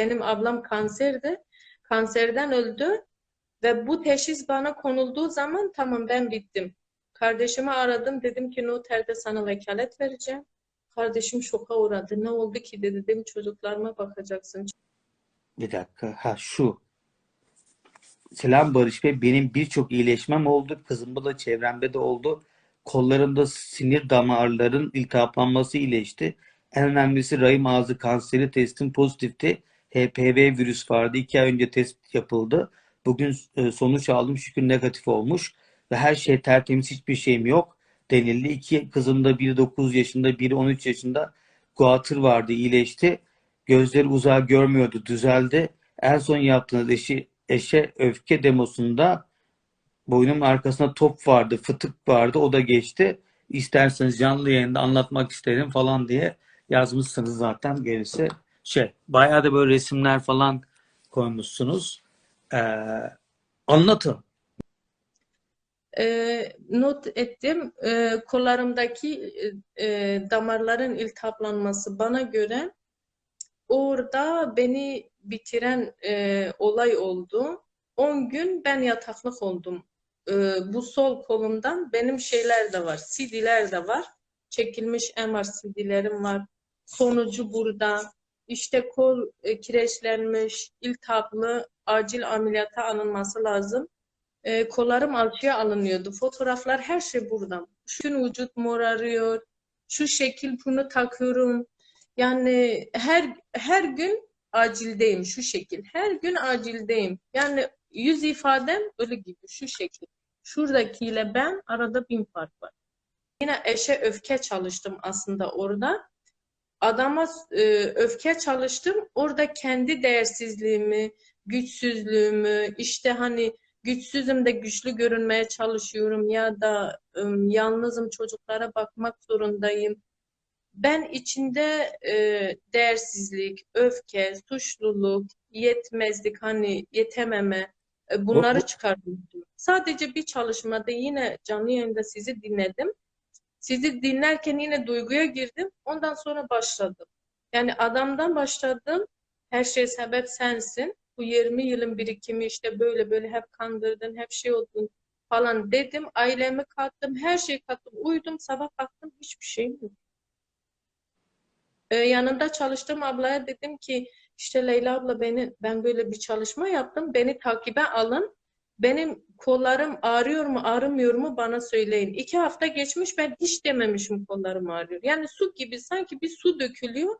Benim ablam kanserdi. Kanserden öldü ve bu teşhis bana konulduğu zaman tamam ben bittim. Kardeşimi aradım dedim ki noterde sana vekalet vereceğim. Kardeşim şoka uğradı. Ne oldu ki dedi. Dedim çocuklarıma bakacaksın. Bir dakika. Ha şu. Selam Barış Bey. Benim birçok iyileşmem oldu. Kızımda da çevremde de oldu. Kollarımda sinir damarların iltihaplanması iyileşti. En önemlisi rahim ağzı kanseri testim pozitifti. HPV virüs vardı. İki ay önce test yapıldı. Bugün e, sonuç aldım. Şükür negatif olmuş. Ve her şey tertemiz. Hiçbir şeyim yok denildi. İki kızımda biri 9 yaşında, biri 13 yaşında guatr vardı. iyileşti. Gözleri uzağa görmüyordu. Düzeldi. En son yaptığınız eşi, eşe öfke demosunda boynumun arkasında top vardı, fıtık vardı. O da geçti. İsterseniz canlı yayında anlatmak isterim falan diye yazmışsınız zaten gerisi şey. Bayağı da böyle resimler falan koymuşsunuz. Ee, anlatın. Ee, not ettim. Ee, kollarımdaki e, e, damarların iltihaplanması bana göre orada beni bitiren e, olay oldu. 10 gün ben yataklık oldum. Ee, bu sol kolumdan benim şeyler de var. CD'ler de var. Çekilmiş MR CD'lerim var. Sonucu burada. İşte kol e, kireçlenmiş, iltihaplı, acil ameliyata alınması lazım. E, kollarım alçıya alınıyordu. Fotoğraflar her şey burada. Gün vücut morarıyor. Şu şekil bunu takıyorum. Yani her her gün acildeyim şu şekil. Her gün acildeyim. Yani yüz ifadem öyle gibi şu şekil. Şuradakiyle ben arada bin fark var. Yine eşe öfke çalıştım aslında orada. Adama e, öfke çalıştım. Orada kendi değersizliğimi, güçsüzlüğümü, işte hani güçsüzüm de güçlü görünmeye çalışıyorum ya da ım, yalnızım çocuklara bakmak zorundayım. Ben içinde e, değersizlik, öfke, suçluluk, yetmezlik, hani yetememe e, bunları Bu- çıkardım. Sadece bir çalışmada yine canlı yayında sizi dinledim. Sizi dinlerken yine duyguya girdim. Ondan sonra başladım. Yani adamdan başladım. Her şey sebep sensin. Bu 20 yılın birikimi işte böyle böyle hep kandırdın, hep şey oldun falan dedim. Ailemi kattım, her şeyi kattım. Uyudum, sabah kalktım hiçbir şeyim yok. Ee, yanında çalıştığım ablaya dedim ki işte Leyla abla beni ben böyle bir çalışma yaptım. Beni takibe alın. Benim kollarım ağrıyor mu ağrımıyor mu bana söyleyin. İki hafta geçmiş ben hiç dememişim kollarım ağrıyor. Yani su gibi sanki bir su dökülüyor.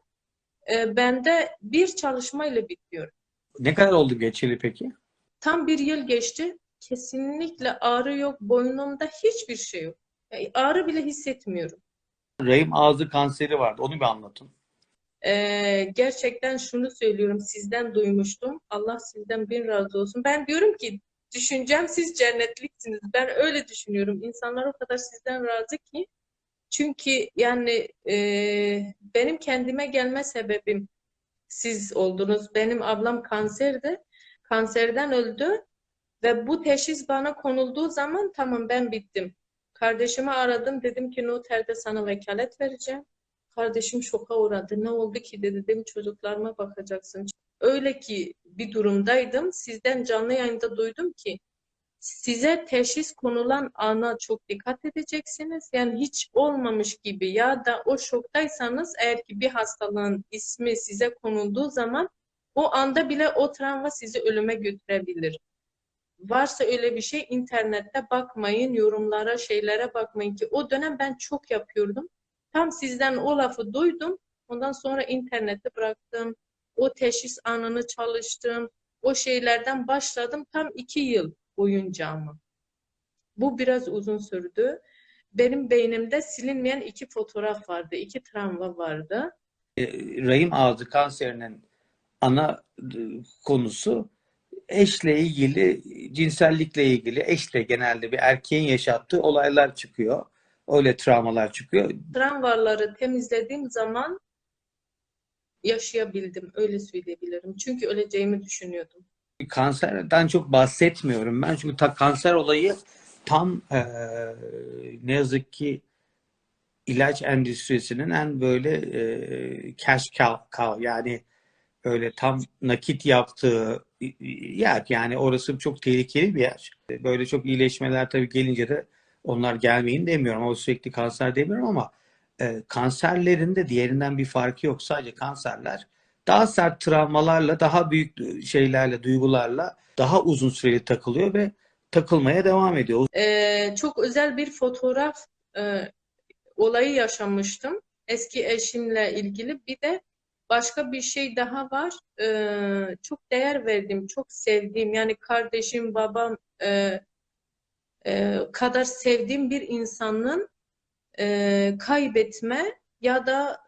Ee, bende bir çalışmayla bitiyor. Ne kadar oldu geçeli peki? Tam bir yıl geçti. Kesinlikle ağrı yok. Boynumda hiçbir şey yok. Yani ağrı bile hissetmiyorum. Rahim ağzı kanseri vardı. Onu bir anlatın. Ee, gerçekten şunu söylüyorum. Sizden duymuştum. Allah sizden bin razı olsun. Ben diyorum ki düşüncem siz cennetliksiniz. Ben öyle düşünüyorum. İnsanlar o kadar sizden razı ki. Çünkü yani e, benim kendime gelme sebebim siz oldunuz. Benim ablam kanserdi. Kanserden öldü. Ve bu teşhis bana konulduğu zaman tamam ben bittim. Kardeşimi aradım. Dedim ki noterde sana vekalet vereceğim. Kardeşim şoka uğradı. Ne oldu ki dedi. Dedim çocuklarıma bakacaksın. Öyle ki bir durumdaydım. Sizden canlı yayında duydum ki size teşhis konulan ana çok dikkat edeceksiniz. Yani hiç olmamış gibi ya da o şoktaysanız eğer ki bir hastalığın ismi size konulduğu zaman o anda bile o travma sizi ölüme götürebilir. Varsa öyle bir şey internette bakmayın, yorumlara, şeylere bakmayın ki o dönem ben çok yapıyordum. Tam sizden o lafı duydum. Ondan sonra internette bıraktım. O teşhis anını çalıştım. O şeylerden başladım tam iki yıl boyunca ama. Bu biraz uzun sürdü. Benim beynimde silinmeyen iki fotoğraf vardı. iki travma vardı. E, rahim ağzı kanserinin ana e, konusu eşle ilgili, cinsellikle ilgili, eşle genelde bir erkeğin yaşattığı olaylar çıkıyor. Öyle travmalar çıkıyor. Travmaları temizlediğim zaman yaşayabildim. Öyle söyleyebilirim. Çünkü öleceğimi düşünüyordum. Kanserden çok bahsetmiyorum ben. Çünkü ta kanser olayı tam e, ne yazık ki ilaç endüstrisinin en böyle e, cash cow, cow yani öyle tam nakit yaptığı yer. Yani orası çok tehlikeli bir yer. Böyle çok iyileşmeler tabii gelince de onlar gelmeyin demiyorum ama sürekli kanser demiyorum ama e, kanserlerin de diğerinden bir farkı yok. Sadece kanserler daha sert travmalarla, daha büyük şeylerle, duygularla daha uzun süreli takılıyor ve takılmaya devam ediyor. Ee, çok özel bir fotoğraf e, olayı yaşamıştım. Eski eşimle ilgili. Bir de başka bir şey daha var. Ee, çok değer verdiğim, çok sevdiğim yani kardeşim, babam e, e, kadar sevdiğim bir insanın e, kaybetme ya da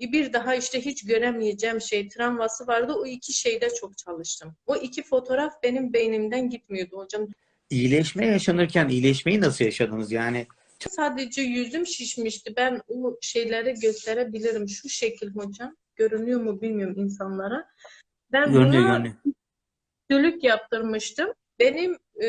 e, bir daha işte hiç göremeyeceğim şey travması vardı. O iki şeyde çok çalıştım. O iki fotoğraf benim beynimden gitmiyordu hocam. İyileşme yaşanırken iyileşmeyi nasıl yaşadınız? Yani Sadece yüzüm şişmişti. Ben o şeyleri gösterebilirim. Şu şekil hocam. Görünüyor mu bilmiyorum insanlara. Ben görünüyor buna görünüyor. dölük yaptırmıştım. Benim e,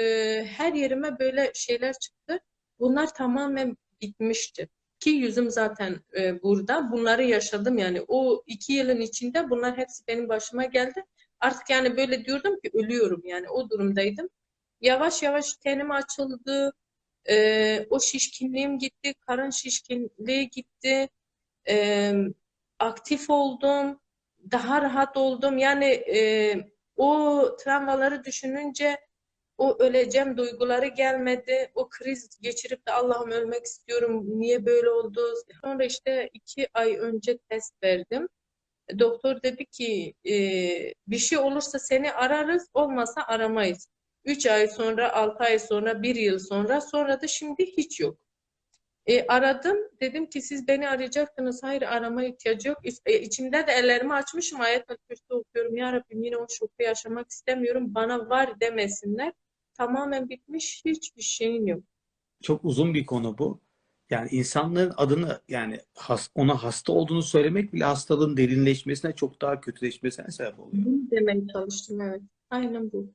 her yerime böyle şeyler çıktı. Bunlar tamamen bitmişti. Ki yüzüm zaten e, burada. Bunları yaşadım yani. O iki yılın içinde bunlar hepsi benim başıma geldi. Artık yani böyle diyordum ki ölüyorum yani o durumdaydım. Yavaş yavaş tenim açıldı. E, o şişkinliğim gitti. Karın şişkinliği gitti. E, aktif oldum. Daha rahat oldum. Yani e, o travmaları düşününce o öleceğim duyguları gelmedi. O kriz geçirip de Allah'ım ölmek istiyorum. Niye böyle oldu? Sonra işte iki ay önce test verdim. Doktor dedi ki e, bir şey olursa seni ararız, olmasa aramayız. Üç ay sonra, altı ay sonra, bir yıl sonra, sonra da şimdi hiç yok. E, aradım. Dedim ki siz beni arayacaktınız. Hayır arama ihtiyacı yok. E, içimde de ellerimi açmışım. Ayet-el Kürsi okuyorum. Ya Rabbim yine o şoku yaşamak istemiyorum. Bana var demesinler. Tamamen bitmiş. Hiçbir şeyim yok. Çok uzun bir konu bu. Yani insanların adını yani has- ona hasta olduğunu söylemek bile hastalığın derinleşmesine çok daha kötüleşmesine sebep oluyor. Bunu demeye çalıştım evet. Aynen bu.